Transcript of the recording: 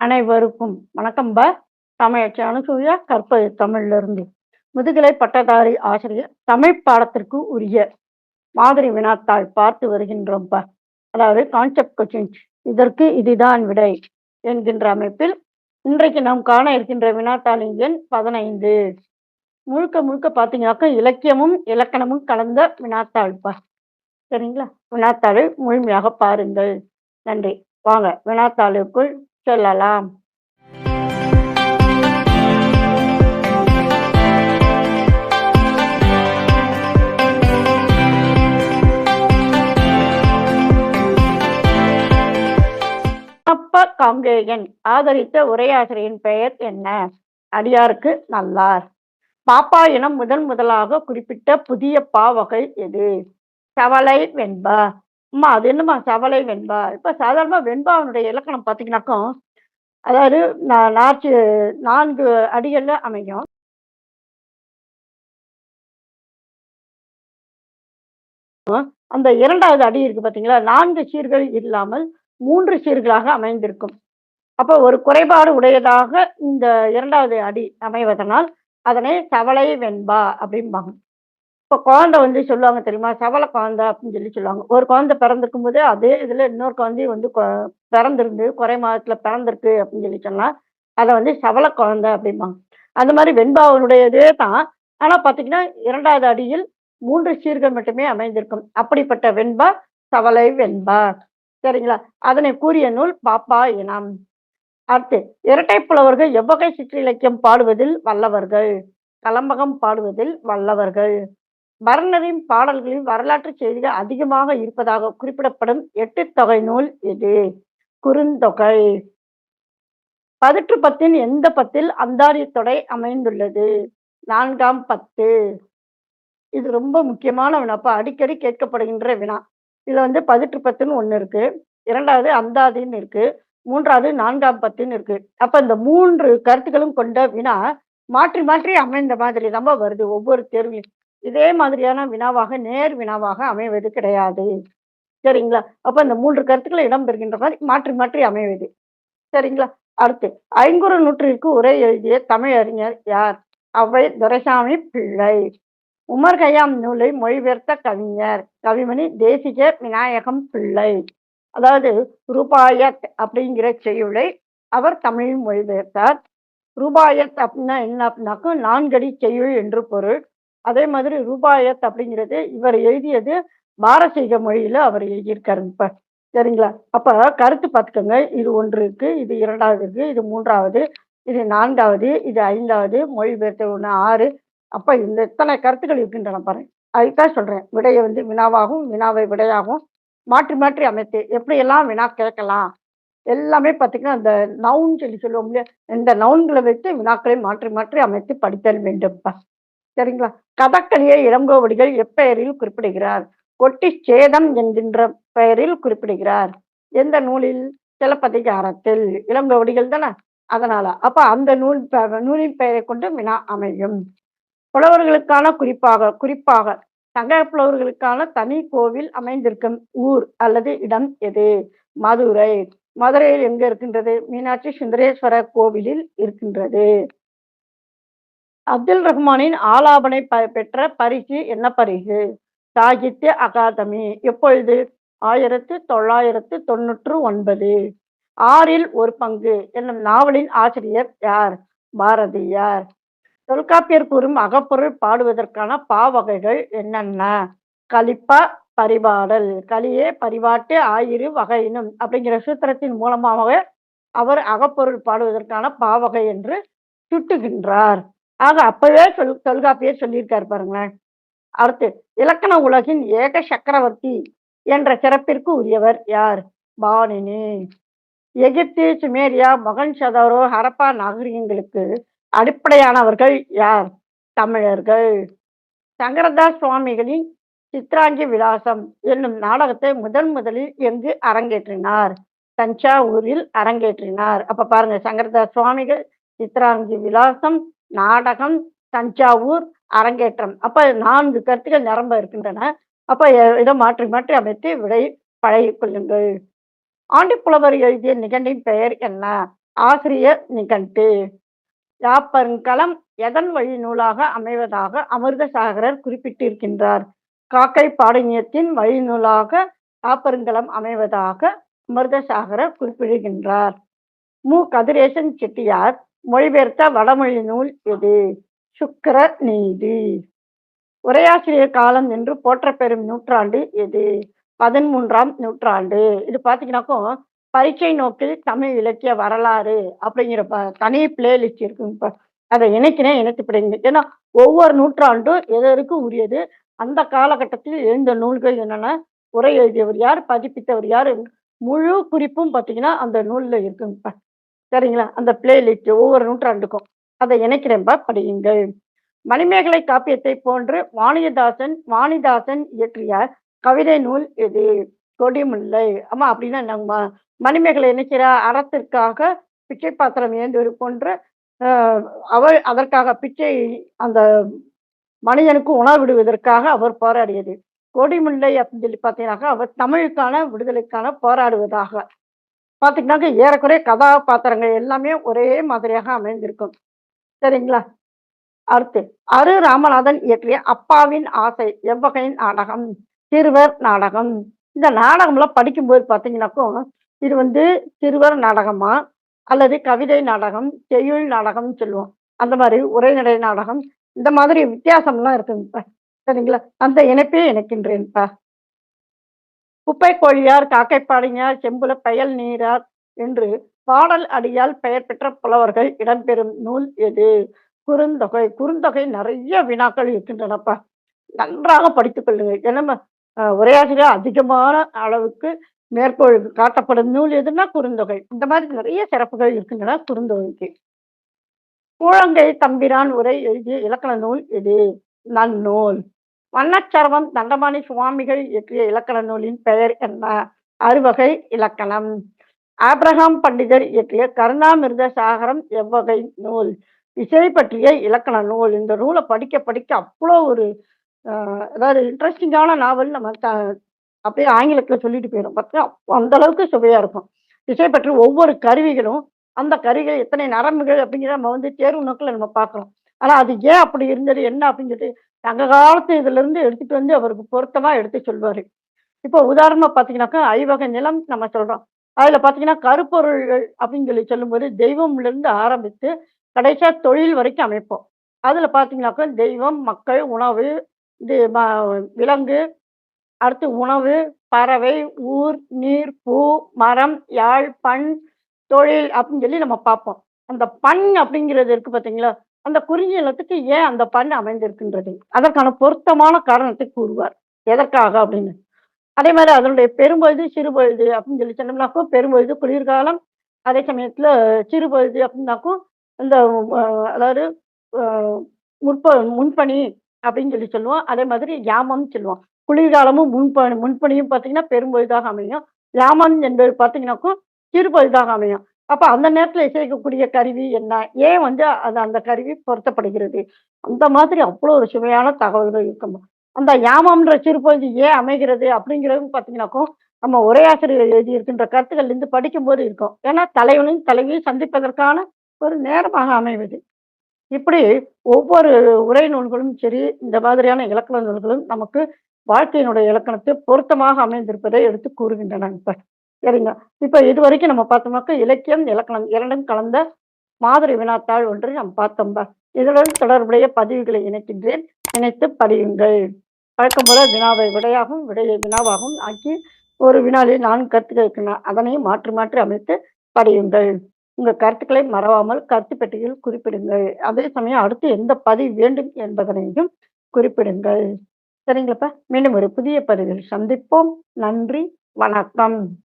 அனைவருக்கும் வணக்கம் ப. தமிழச்சி அனுசூயா கற்பது தமிழிலிருந்து. முதுகலை பட்டதாரி ஆசிரியர் தமிழ் பாடத்திற்கு உரிய மாதிரி வினாத்தாள் பார்த்து வருகின்றோம் ப. அதாவது கான்செப்ட் கொஸ்டின்ஸ் இதற்கு இதுதான் விடை என்கின்ற அமைப்பில் இன்றைக்கு நாம் காண இருக்கின்ற வினாத்தாளின் எண் பதினைந்து. முழுக்க முழுக்க பார்த்தீங்கன்னாக்கா இலக்கியமும் இலக்கணமும் கலந்த வினாத்தாள் பா. சரிங்களா? வினாத்தாளை முழுமையாக பாருங்கள். நன்றி. வாங்க வினாத்தாளுக்குள் சொல்லலாம். அப்ப காங்கேயன் ஆதரித்த உரையாசிரியரின் பெயர் என்ன? அடியாருக்கு நல்லார். பாப்பா இனம் முதன் முதலாக குறிப்பிட்ட புதிய பாவகை எது? சவலை வெண்பா. அம்மா அது என்னம்மா சவலை வெண்பா? இப்ப சாதாரணமா வெண்பாவனுடைய இலக்கணம் பார்த்தீங்கன்னாக்கா அதாவது நா- நாற்று நான்கு அடிகள்ல அமையும். அந்த இரண்டாவது அடி இருக்கு பாத்தீங்களா? நான்கு சீர்கள் இல்லாமல் மூன்று சீர்களாக அமைந்திருக்கும். அப்போ ஒரு குறைபாடு உடையதாக இந்த இரண்டாவது அடி அமைவதனால் அதனை சவளை வெண்பா அப்படிம்பாங்க. இப்போ குழந்தை வந்து சொல்லுவாங்க தெரியுமா? சவல குழந்தை அப்படின்னு சொல்லி சொல்லுவாங்க. ஒரு குழந்தை பிறந்திருக்கும் போது அதே இதுல இன்னொரு குழந்தை வந்து கொ- பிறந்திருந்து குறை மாதத்துல பிறந்திருக்கு அப்படின்னு சொல்லி சொன்னா அதை வந்து சவல குழந்தை அப்படிம்பாங்க. அந்த மாதிரி வெண்பாவனுடையதே தான். ஆனா பாத்தீங்கன்னா இரண்டாவது அடியில் மூன்று சீர்கள் மட்டுமே அமைந்திருக்கும். அப்படிப்பட்ட வெண்பா சவலை வெண்பா. சரிங்களா? அதனை கூறிய நூல் பாப்பா இனம். அடுத்து இரட்டை புலவர்கள் எவ்வகை சிற்றிலக்கியம் பாடுவதில் வல்லவர்கள்? கலம்பகம் பாடுவதில் வல்லவர்கள். பரணரின் பாடல்களில் வரலாற்று செய்திகள் அதிகமாக இருப்பதாக குறிப்பிடப்படும் எட்டு தொகை நூல் எது குறுந்தொகை. பதிற்று பத்தின் எந்த பத்தில் அந்தாரிய தொடை அமைந்துள்ளது? நான்காம் பத்து. இது ரொம்ப முக்கியமான வினாப்பா அடிக்கடி கேட்கப்படுகின்ற வினா. இதுல வந்து பதிற்று பத்துன்னு ஒண்ணு இருக்கு. இரண்டாவது அந்தாதின்னு இருக்கு. மூன்றாவது நான்காம் பத்துன்னு இருக்கு. அப்ப இந்த மூன்று கருத்துக்களும் கொண்ட வினா மாற்றி மாற்றி அமைந்த மாதிரி தான் வருது. ஒவ்வொரு தேர்விலும். இதே மாதிரியான வினாவாக நேர் வினாவாக அமைவது கிடையாது. சரிங்களா? அப்ப இந்த மூன்று கருத்துக்கள் இடம்பெறுகின்ற மாதிரி மாற்றி மாற்றி அமைவது. சரிங்களா? அடுத்து ஐங்குறு நூற்றிற்கு உரை எழுதிய தமிழறிஞர் யார்? அவை துரைசாமி பிள்ளை. உமர் கயாம் நூலை மொழிபெயர்த்த கவிஞர். கவிமணி தேசிக விநாயகம் பிள்ளை. அதாவது ரூபாயத் அப்படிங்கிற செய்யுளை அவர் தமிழில் மொழிபெயர்த்தார். ரூபாயத் அப்படின்னா என்ன அப்படின்னாக்கும் நான்கடி செய்யுள் என்று பொருள். அதே மாதிரி ரூபாயத் அப்படிங்கிறது இவர் எழுதியது பாரசீக மொழியில அவர் எழுதியிருக்காரு. இப்ப சரிங்களா? அப்ப கருத்து பார்த்துக்கோங்க. இது ஒன்று இருக்கு இது இரண்டாவது இருக்கு இது மூன்றாவது இது நான்காவது இது ஐந்தாவது மொழிபெயர்த்த ஒன்று ஆறு. அப்ப இந்த இத்தனை கருத்துக்கள் இருக்கின்றன பாருங்க. அதுதான் சொல்றேன். விடையை வந்து வினாவாகவும் வினாவை விடையாகவும் மாற்றி மாற்றி அமைத்து எப்படியெல்லாம் வினா கேட்கலாம்? எல்லாமே பார்த்தீங்கன்னா அந்த நவுன் சொல்லி சொல்லுவோம் இல்லையா? இந்த நவுன்களை வைத்து வினாக்களை மாற்றி மாற்றி அமைத்து படித்தல் வேண்டும்ப்பா சரிங்களா? கதக்களியை இளங்கோவடிகள் எப்பெயரில் குறிப்பிடுகிறார்? கொட்டி சேதம் என்கின்ற பெயரில் குறிப்பிடுகிறார். எந்த நூலில்? சிலப்பதிகாரத்தில். இளங்கோவடிகள் தானே? அதனால. அப்ப அந்த நூல் நூலின் பெயரை கொண்டு வினா அமையும். புலவர்களுக்கான குறிப்பாக குறிப்பாக சங்க புலவர்களுக்கான தனி கோவில் அமைந்திருக்கும் ஊர் அல்லது இடம் எது? மதுரை. மதுரையில் எங்க இருக்கின்றது? மீனாட்சி சுந்தரேஸ்வரர் கோவிலில் இருக்கின்றது. அப்துல் ரஹ்மானின் ஆலாபனை ப- பெற்ற பரிசு என்ன பரிசு? சாகித்ய அகாதமி. எப்பொழுது? ஆயிரத்து தொள்ளாயிரத்து தொண்ணூற்று ஒன்பது. ஆறில் ஒரு பங்கு என்னும் நாவலின் ஆசிரியர் யார்? பாரதியார். தொல்காப்பியர் கூறும் அகப்பொருள் பாடுவதற்கான பாவகைகள் என்னென்ன? கலிப்பா பரிபாடல். கலியே பரிபாட்டு ஆயிரு வகையினும் அப்படிங்கிற சூத்திரத்தின் மூலமாக அவர் அகப்பொருள் பாடுவதற்கான பாவகை என்று சுட்டுகின்றார். ஆக அப்பவே சொல் தொல்காப்பியர் சொல்லியிருக்காரு பாருங்களேன். அடுத்து இலக்கண உலகின் ஏக சக்கரவர்த்தி என்ற சிறப்பிற்கு உரியவர் யார்? பாணினி. எகிப்து சுமேரியா மகன் சதோரோ ஹரப்பா நாகரிகங்களுக்கு அடிப்படையானவர்கள் யார்? தமிழர்கள். சங்கரதாஸ் சுவாமிகளின் சித்ராங்கி விலாசம் என்னும் நாடகத்தை முதன் முதலில் எங்கு அரங்கேற்றினார்? தஞ்சாவூரில் அரங்கேற்றினார். அப்ப பாருங்க சங்கரதாஸ் சுவாமிகள் சித்ராங்கி விலாசம் நாடகம் தஞ்சாவூர் அரங்கேற்றம். அப்ப நான்கு கருத்துக்கள் நிரம்ப இருக்கின்றன. அப்ப எ- இதை மாற்றி மாற்றி அமைத்து விடை பழகிக் கொள்ளுங்கள். ஆண்டிப்புலவர் எழுதிய நிகண்டின் பெயர் என்ன? ஆசிரியர் நிகண்டு. யாப்பருங்கலம் எதன் வழி நூலாக அமைவதாக அமிர்தசாகரர் குறிப்பிட்டிருக்கின்றார். காக்கை பாடணியத்தின் வழி நூலாக யாப்பருங்கலம் அமைவதாக அமிர்தசாகரர் குறிப்பிடுகின்றார். மு. கதிரேசன் செட்டியார் மொழிபெயர்த்த வடமொழி நூல் எது? சுக்கர நீதி. உரையாசிரியர் காலம் என்று போற்றப்பெறும் நூற்றாண்டு எது? பதிமூன்றாம் நூற்றாண்டு. இது பார்த்தீங்கன்னாக்கும் பரீட்சை நோக்கில் தமிழ் இலக்கிய வரலாறு அப்படிங்கிற ப- தனி பிளேலிஸ்ட் இருக்குங்க இப்போ அதை இணைக்கினேன் இணைத்து ஏன்னா ஒவ்வொரு நூற்றாண்டும் எதற்கு உரியது? அந்த காலகட்டத்தில் எழுந்த நூல்கள் என்னென்ன? உரை எழுதியவர் யார்? பதிப்பித்தவர் யார்? முழு குறிப்பும் பார்த்தீங்கன்னா அந்த நூல்ல இருக்குங்கப்பா சரிங்களா? அந்த பிளேலிஸ்ட் ஒவ்வொரு நூற்றாண்டுக்கும். அதை இணைக்கிறேன்பா படியுங்கள். மணிமேகலை காப்பியத்தை போன்று வாணியதாசன் வாணிதாசன் இயற்றிய கவிதை நூல் எது? கொடிமுல்லை. ஆமா அப்படின்னா நம்ம மணிமேகலை இணைக்கிற அறத்திற்காக பிச்சை பாத்திரம் ஏந்துவது போன்ற ஆஹ், அவள் அதற்காக பிச்சை அந்த மனிதனுக்கு உணவு விடுவதற்காக அவர் போராடியது. கொடிமுல்லை அப்படின்னு சொல்லி பார்த்தீங்கன்னாக்கா அவர் தமிழுக்கான விடுதலைக்கான போராடுவதாக பார்த்தீங்கன்னாக்க ஏறக்குறைய கதாபாத்திரங்கள் எல்லாமே ஒரே மாதிரியாக அமைந்திருக்கும். சரிங்களா? அடுத்து அரு ராமநாதன் இயற்றிய அப்பாவின் ஆசை எவ்வகையின் நாடகம்? சிறுவர் நாடகம். இந்த நாடகம்லாம் படிக்கும்போது பார்த்தீங்கன்னாக்கும் இது வந்து சிறுவர் நாடகமா? அல்லது கவிதை நாடகம் செய்யுள் நாடகம்னு சொல்லுவோம். அந்த மாதிரி உரைநடை நாடகம் இந்த மாதிரி வித்தியாசம்லாம் இருக்குங்கப்பா. சரிங்களா? அந்த இணைப்பே இணைக்கின்றேன்ப்பா. குப்பை கோழியார் காக்கைப்பாடியார் செம்புல பயல் நீரார் என்று பாடல் அடியால் பெயர் பெற்ற புலவர்கள் இடம்பெறும் நூல் எது? குறுந்தொகை. குறுந்தொகை நிறைய வினாக்கள் இருக்கின்றனப்பா. நன்றாக படித்துக் கொள்ளுங்கள் ஏன்னா அஹ், உரையாசிரியர் அதிகமான அளவுக்கு மேற்கோள் காட்டப்படும் நூல் எதுன்னா குறுந்தொகை. இந்த மாதிரி நிறைய சிறப்புகள் இருக்கின்றன குறுந்தொகைக்கு. கூழங்கை தம்பிரான் உரை எழுதிய இலக்கண நூல் எது? நன்னூல். வண்ணச்சரவம் தண்டபாணி சுவாமிகள் இயற்றிய இலக்கண நூலின் பெயர் என்ன? அறுவகை இலக்கணம். ஆப்ரஹாம் பண்டிதர் இயற்றிய கருணாமிர்த சாகரம் எவ்வகை நூல்? இசை பற்றிய இலக்கண நூல். இந்த நூலை படிக்க படிக்க அவ்வளோ ஒரு அதாவது இன்ட்ரெஸ்டிங்கான நாவல் நம்ம த அப்படியே ஆங்கிலத்தில் சொல்லிட்டு போயிடும். பார்த்தீங்கன்னா அந்த அளவுக்கு சுவையாக இருக்கும். இசை பற்றி ஒவ்வொரு கருவிகளும் அந்த கருவிகள் எத்தனை நரம்புகள் அப்படிங்கிறத நம்ம வந்து தேர்வு நோக்கில் நம்ம பார்க்குறோம். ஆனால் அது ஏன் அப்படி இருந்தது? என்ன அப்படின்னு சொல்லிட்டு சங்க காலத்து இதுலேருந்து எடுத்துகிட்டு வந்து அவருக்கு பொருத்தமாக எடுத்து சொல்வார். இப்போ உதாரணமாக பார்த்தீங்கன்னாக்கா ஐவகை நிலம் நம்ம சொல்கிறோம் அதில் பார்த்தீங்கன்னா கருப்பொருள்கள் அப்படின்னு சொல்லி சொல்லும்போது தெய்வம்லேருந்து ஆரம்பித்து கடைசியாக தொழில் வரைக்கும் அமைப்போம். அதில் பார்த்தீங்கன்னாக்கா தெய்வம் மக்கள் உணவு இது ம- விலங்கு அடுத்து உணவு பறவை ஊர் நீர் பூ மரம் யாழ் பண் தொழில் அப்படின்னு சொல்லி நம்ம பார்ப்போம். அந்த பண் அப்படிங்கிறது இருக்குது பார்த்தீங்களா அந்த குறிஞ்சி ஏன் அந்த பண் அமைந்திருக்கின்றது? அதற்கான பொருத்தமான காரணத்தை கூறுவார். எதற்காக அப்படின்னு? அதே மாதிரி அதனுடைய பெரும்பொழுது சிறுபொழுது அப்படின்னு சொல்லி சொன்னோம்னாக்கும் பெரும்பொழுது குளிர்காலம் அதே சமயத்துல சிறுபொழுது அப்படின்னாக்கும் இந்த அதாவது முற்ப முன்பணி அப்படின்னு சொல்லி சொல்லுவோம். அதே மாதிரி யாமம்னு சொல்லுவோம். குளிர்காலமும் முன்பணி முன்பனியும் பார்த்தீங்கன்னா பெரும்பொழுதாக அமையும். யாமம் என்பது பார்த்தீங்கன்னாக்கும் சிறுபொழுதாக அமையும். அப்ப அந்த நேரத்துல இசைக்கக்கூடிய கருவி என்ன? ஏன் வந்து அது அந்த கருவி பொருத்தப்படுகிறது? அந்த மாதிரி அவ்வளோ ஒரு சுவையான தகவல்கள் இருக்கும். அந்த யாமம்ன்ற சிறுபொழுது ஏன் அமைகிறது? அப்படிங்கிறது பார்த்தீங்கன்னாக்கும் நம்ம உரையாசிரியர் எழுதியிருக்கின்ற கருத்துக்கள் இருந்து படிக்கும்போது இருக்கும். ஏன்னா தலைவனும் தலைவியும் சந்திப்பதற்கான ஒரு நேரமாக அமைவது. இப்படி ஒவ்வொரு உரை நூல்களும் சரி இந்த மாதிரியான இலக்கண நூல்களும் நமக்கு வாழ்க்கையினுடைய இலக்கணத்தை பொருத்தமாக அமைந்திருப்பதை எடுத்து கூறுகின்றன இப்ப. சரிங்க. இப்போ இது வரைக்கும் நம்ம பார்த்தோம்னாக்க இலக்கியம் இலக்கணம் இரண்டும் கலந்த மாதிரி வினாத்தாள் ஒன்றை நாம் பார்த்தோம்பா இதனுடன் தொடர்புடைய பதிவுகளை இணைக்கின்றேன். இணைத்து படியுங்கள். வழக்கம் போல வினாவை விடையாகவும் விடையை வினாவாகவும் ஆக்கி ஒரு வினாவில் நான்கு கருத்துக்கள் இருக்கின்றன அதனை மாற்றி மாற்றி அமைத்து படியுங்கள். உங்கள் கருத்துக்களை மறவாமல் கருத்து பெட்டியில் குறிப்பிடுங்கள். அதே சமயம் அடுத்து எந்த பதிவு வேண்டும் என்பதனையும் குறிப்பிடுங்கள். சரிங்களாப்பா மீண்டும் ஒரு புதிய பதிவில் சந்திப்போம். நன்றி. வணக்கம்.